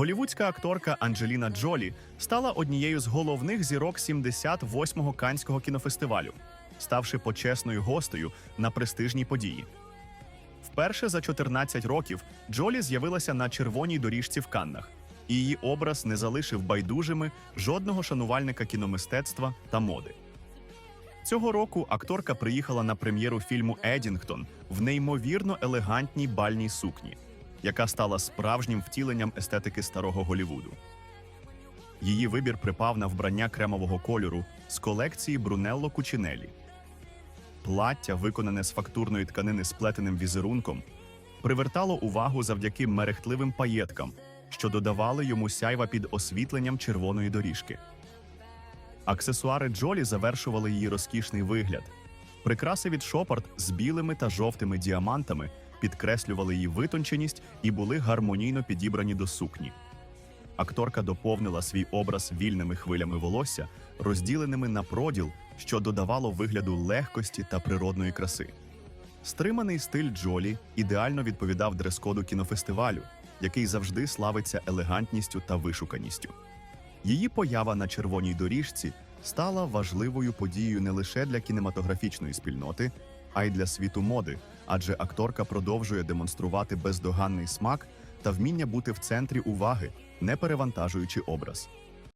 Голівудська акторка Анджеліна Джолі стала однією з головних зірок 78-го Канського кінофестивалю, ставши почесною гостею на престижній події. Вперше за 14 років Джолі з'явилася на червоній доріжці в Каннах, і її образ не залишив байдужими жодного шанувальника кіномистецтва та моди. Цього року акторка приїхала на прем'єру фільму Едінгтон в неймовірно елегантній бальній сукні, яка стала справжнім втіленням естетики старого Голівуду. Її вибір припав на вбрання кремового кольору з колекції Брунелло Кучинелі. Плаття, виконане з фактурної тканини з плетеним візерунком, привертало увагу завдяки мерехтливим паєткам, що додавали йому сяйва під освітленням червоної доріжки. Аксесуари Джолі завершували її розкішний вигляд. Прикраси від шопарт з білими та жовтими діамантами підкреслювали її витонченість і були гармонійно підібрані до сукні. Акторка доповнила свій образ вільними хвилями волосся, розділеними на проділ, що додавало вигляду легкості та природної краси. Стриманий стиль Джолі ідеально відповідав дрес-коду кінофестивалю, який завжди славиться елегантністю та вишуканістю. Її поява на червоній доріжці стала важливою подією не лише для кінематографічної спільноти, а й для світу моди, адже акторка продовжує демонструвати бездоганний смак та вміння бути в центрі уваги, не перевантажуючи образ.